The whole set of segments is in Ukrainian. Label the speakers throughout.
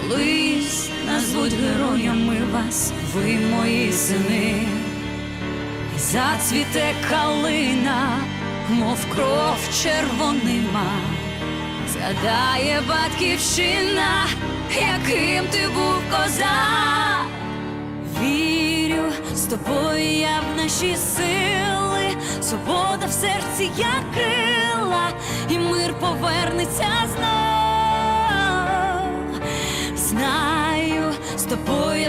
Speaker 1: Колись назвуть героями вас, ви мої сини. І зацвіте калина, мов кров червонима. Згадає батьківщина, яким ти був козак. Вірю, з тобою я в наші сили, свобода в серці, як крила, і мир повернеться знов.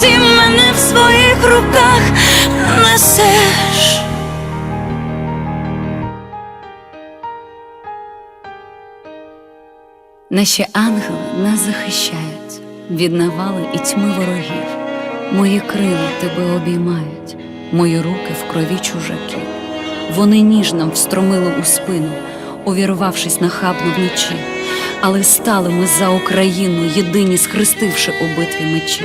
Speaker 1: ти мене в своїх руках несеш. Наші ангели нас захищають від навали і тьми ворогів. Мої крила тебе обіймають, мої руки в крові чужаки. Вони ніж нам встромили у спину, увірвавшись нахабно вночі. Але стали ми за Україну, єдині схрестивши у битві мечі.